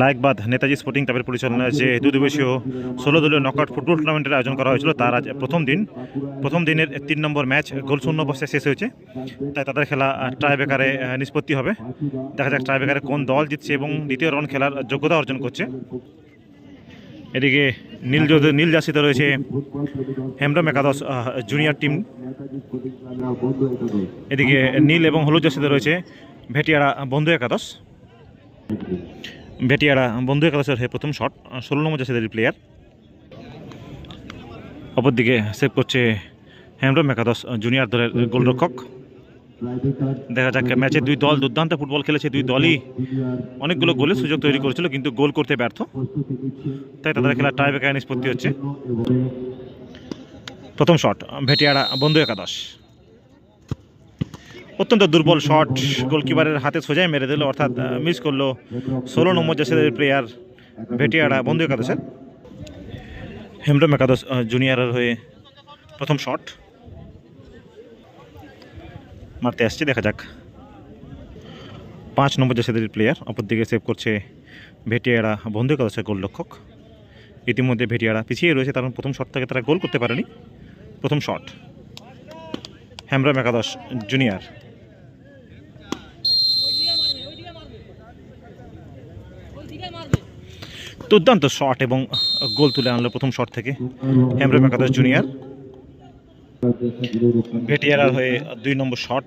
লায়কবাদ Netaji sporting ক্লাবের পরিচালনায় যে দু দিবসীয় ষোলো দলীয় নকআউট ফুটবল টুর্নামেন্টের আয়োজন করা হয়েছিল, তার আজ প্রথম দিন। প্রথম দিনের তিন নম্বর ম্যাচ গোল শূন্য অবস্থায় শেষ হয়েছে। তাই তাদের খেলা ট্রাই বেকারে নিষ্পত্তি হবে। দেখা যাক ট্রাই বেকারে কোন দল জিতছে এবং দ্বিতীয় রাউন্ড খেলার যোগ্যতা অর্জন করছে। এদিকে নীল নীল জার্সিতে রয়েছে হেমব্রম একাদশ জুনিয়র টিম এদিকে নীল এবং হলুদ জার্সিতে রয়েছে ভেটিয়ারা বন্ধু একাদশ। ভেটিয়াড়া বন্ধু একাদশের হয়ে প্রথম শট ষোলো নম্বর জার্সিদের প্লেয়ার অপরদিকে সেভ করছে হেমব্রম একাদশ জুনিয়র দলের গোলরক্ষক। দেখা যাক, ম্যাচে দুই দল দুর্দান্ত ফুটবল খেলেছে, দুই দলই অনেকগুলো গোলের সুযোগ তৈরি করেছিল, কিন্তু গোল করতে ব্যর্থ। তাই তাদের খেলা টাই বেকার নিষ্পত্তি হচ্ছে। প্রথম শট ভেটিয়ারা বন্ধু একাদশ। অত্যন্ত দুর্বল শট গোলকিপারের হাতে সোজাই মেরে দিল, অর্থাৎ মিস করল ষোলো নম্বর জাসেদের প্লেয়ার ভেটিয়াড়া বন্ধু একাদশের হেমব্রম একাদশ জুনিয়রের হয়ে প্রথম শট মারতে আসছে, দেখা যাক। পাঁচ নম্বর জাসেদের প্লেয়ার অপরদিকে সেভ করছে ভেটিয়াড়া বন্ধু একাদশের গোল গোলরক্ষক। ইতিমধ্যে ভেটিয়াড়া পিছিয়ে রয়েছে কারণ প্রথম শট থেকে তারা গোল করতে পারেনি। প্রথম শট হ্যামরাম একাদশ জুনিয়র দুর্দান্ত শট এবং গোল তুলে আনলো প্রথম শট থেকে। হ্যামরাম একাদশ জুনিয়র। ভেটিয়ারার হয়ে দুই নম্বর শট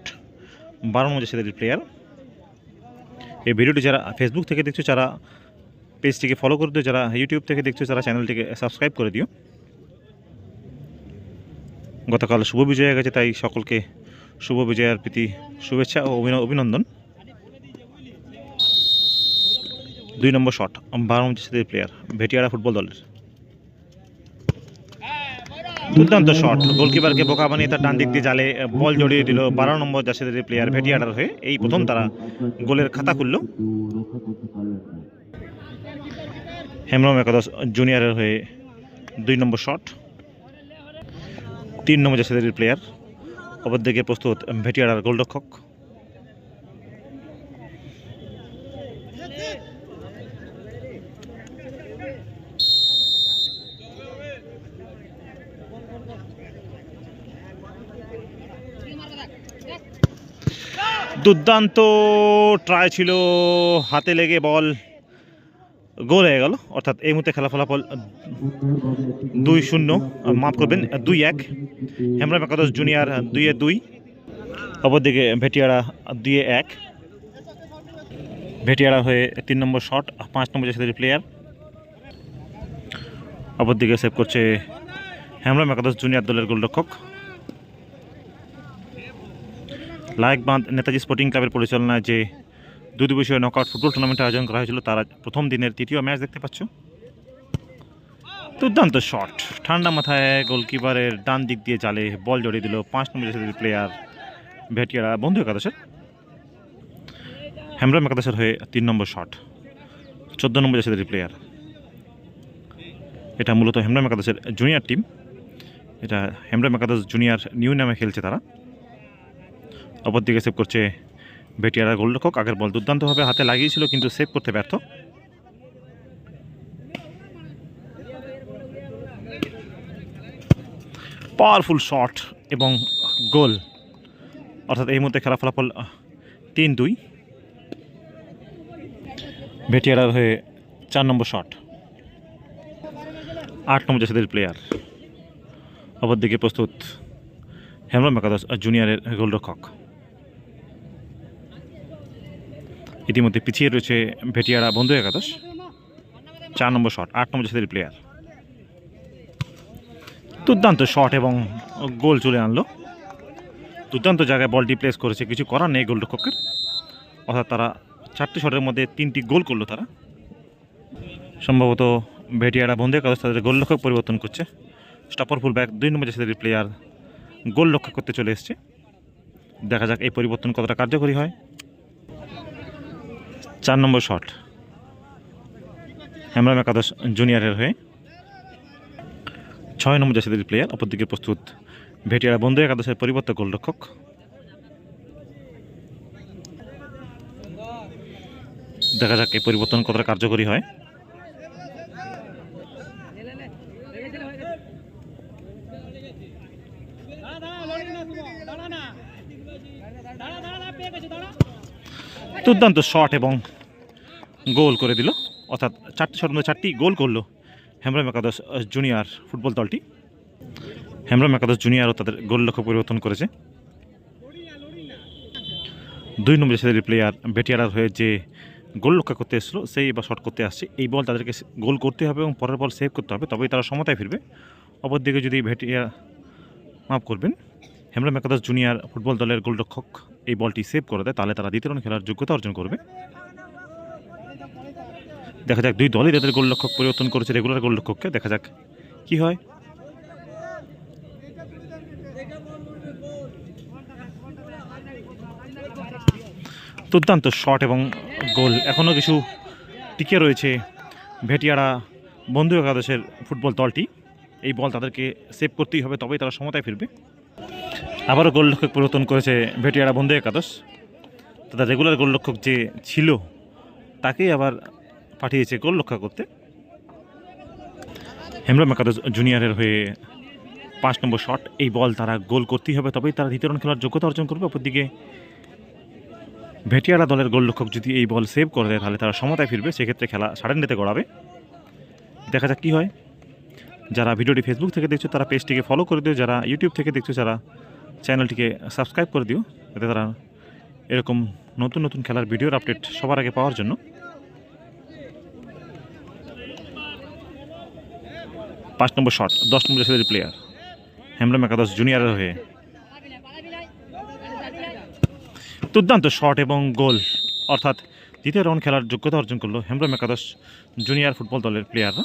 বারো নম্বর ছেলেদের প্লেয়ার এই ভিডিওটি যারা ফেসবুক থেকে দেখছ, যারা পেজটিকে ফলো করে দিও, যারা ইউটিউব থেকে দেখছ, যারা চ্যানেলটিকে সাবস্ক্রাইব করে দিও। গতকাল শুভ বিজয় গেছে, তাই সকলকে শুভ বিজয়ের প্রীতি, শুভেচ্ছা ও অভিন- অভিনন্দন। দুই নম্বর শট, বারো নম্বর প্লেয়ার ভেটিয়ারা ফুটবল দলের। দুর্দান্ত শট, গোলকিপারকে বোকা বানিয়ে তার ডান দিক দিয়ে জালে বল জড়িয়ে দিল বারো নম্বর জাসেদের প্লেয়ার ভেটিয়াডার হয়ে। এই প্রথম তারা গোলের খাতা খুলল। হেমরম একাদশ জুনিয়রের হয়ে দুই নম্বর শট। তিন নম্বর জাসেদের প্লেয়ার অপরদিকে প্রস্তুত ভেটিয়াডার গোলরক্ষক। দুর্দান্ত ট্রাই ছিল, হাতে লেগে বল গোল হয়ে গেল। অর্থাৎ এই মুহূর্তে খেলা ফলাফল দুই শূন্য, মাফ করবেন, দুই এক। হেমরাম একাদশ জুনিয়র দুইয়ে দুই, অপরদিকে ভেটিয়াড়া দুইয়ে এক। ভেটিয়ারা হয়ে তিন নম্বর শট পাঁচ নম্বর জাসেদের প্লেয়ার অপরদিকে সেভ করছে হেমরাম একাদশ জুনিয়র দলের গোলরক্ষক। লায়কবাঁধ নেতাজি স্পোর্টিং ক্লাবের পরিচালনায় যে দু দিবসীয় নকআউট ফুটবল টুর্নামেন্টের আয়োজন করা হয়েছিল, তারা প্রথম দিনের তৃতীয় ম্যাচ দেখতে পাচ্ছ। দুর্দান্ত শট ঠান্ডা মাথায় গোলকিপারের ডান দিক দিয়ে জালে বল জড়িয়ে দিল পাঁচ নম্বর প্লেয়ার ভেটিয়ারা। বন্ধু একাদশের? হ্যামরাম একাদশের হয়ে তিন নম্বর শট চোদ্দ নম্বর জাসেদের প্লেয়ার এটা মূলত হেমরাম একাদশের জুনিয়র টিম এটা হেমরাম একাদশ জুনিয়র নিউ নামে খেলছে তারা। অপরদিকে সেভ করছে ভেটিয়ারা গোলরক্ষক আগের বল দুর্দান্তভাবে হাতে লাগিয়েছিল, কিন্তু সেভ করতে ব্যর্থ। পাওয়ারফুল শট এবং গোল। অর্থাৎ এই মুহূর্তে খেলা ফলাফল তিন দুই। ভেটিয়ারার হয়ে চার নম্বর শট আট নম্বর জাসেদের প্লেয়ার অপরদিকে প্রস্তুত হেমরম একাদশ জুনিয়রের গোলরক্ষক ইতিমধ্যে পিছিয়ে রয়েছে ভেটিয়ারা বন্ধু একাদশ। চার নম্বর শট, আট নম্বর জাসেদের প্লেয়ার দুর্দান্ত শট এবং গোল চলে আনলো। দুর্দান্ত জায়গায় বলটি প্লেস করেছে, কিছু করার নেই গোলরক্ষকের। অর্থাৎ তারা চারটি শটের মধ্যে তিনটি গোল করল তারা। সম্ভবত ভেটিয়ারা বন্ধু একাদশ তাদের গোলরক্ষক পরিবর্তন করছে। স্টপার ফুল ব্যাক দুই নম্বর জাসেদের প্লেয়ার গোল রক্ষা করতে চলে এসছে। দেখা যাক এই পরিবর্তন কতটা কার্যকরী হয়। চার নম্বর শট হেমরাম একাদশ জুনিয়রের হয়ে ছয় নম্বর জাসিদের প্লেয়ার অপরদিকে প্রস্তুত ভেটিয়ারা বন্ধু একাদশের পরিবর্তক গোলরক্ষক দেখা যাক এই পরিবর্তন কতটা কার্যকরী হয় দুর্দান্ত শট এবং গোল করে দিল। অর্থাৎ চারটি শট মধ্যে চারটি গোল করল হেমরাম একাদশ জুনিয়র ফুটবল দলটি। হেমরাম একাদশ জুনিয়রও তাদের গোল লক্ষ্য পরিবর্তন করেছে। দুই নম্বর সেদের প্লেয়ার বেটিয়ারার হয়ে যে গোল রক্ষা করতে এসেছিল, সেই বা শট করতে আসছে। এই বল তাদেরকে গোল করতে হবে এবং পরের বল সেভ করতে হবে, তবেই তারা সমতায় ফিরবে। অপরদিকে যদি ভেটিয়া মাফ করবেন হেমরাম একাদশ জুনিয়র ফুটবল দলের গোলরক্ষক এই বলটি সেভ করে দেয়, তাহলে তারা দ্বিতীয় খেলার যোগ্যতা অর্জন করবে। দেখা যাক, দুই দলই তাদের গোলরক্ষক পরিবর্তন করেছে রেগুলার গোলরক্ষককে। দেখা যাক কি হয়। দুর্দান্ত শট এবং গোল। এখনও কিছু টিকে রয়েছে ভেটিয়ারা বন্ধু একাদশের ফুটবল দলটি। এই বল তাদেরকে সেভ করতেই হবে, তবেই তারা সমতায় ফিরবে। আবারও গোলরক্ষক পরিবর্তন করেছে ভেটিয়ারা বন্ধু একাদশ। তাদের রেগুলার গোলরক্ষক যে ছিল, তাকেই আবার পাঠিয়েছে গোল রক্ষা করতে। হেমরাম একাদশ জুনিয়রের হয়ে পাঁচ নম্বর শট এই বল তারা গোল করতেই হবে, তবেই তারা দ্বিতীয় রাউন্ড খেলার যোগ্যতা অর্জন করবে। অপরদিকে ভেটিয়ারা দলের গোলরক্ষক যদি এই বল সেভ করে দেয়, তাহলে তারা সমতায় ফিরবে, সেক্ষেত্রে খেলা সাড়ে নিতে গড়াবে। দেখা যাক কী হয়। যারা ভিডিওটি ফেসবুক থেকে দেখছ, তারা পেজটিকে ফলো করে দিও। যারা ইউটিউব থেকে দেখছ, যারা চ্যানেলটিকে সাবস্ক্রাইব করে দিও, যাতে তারা এরকম নতুন নতুন খেলার ভিডিওর আপডেট সবার আগে পাওয়ার জন্য। পাঁচ নম্বর শট, দশ নম্বর ছেলের প্লেয়ার হেমরাম একাদশ জুনিয়রের হয়ে। দুর্দান্ত শট এবং গোল, অর্থাৎ দ্বিতীয় রাউন্ড খেলার যোগ্যতা অর্জন করল হেমরাম একাদশ জুনিয়র ফুটবল দলের প্লেয়াররা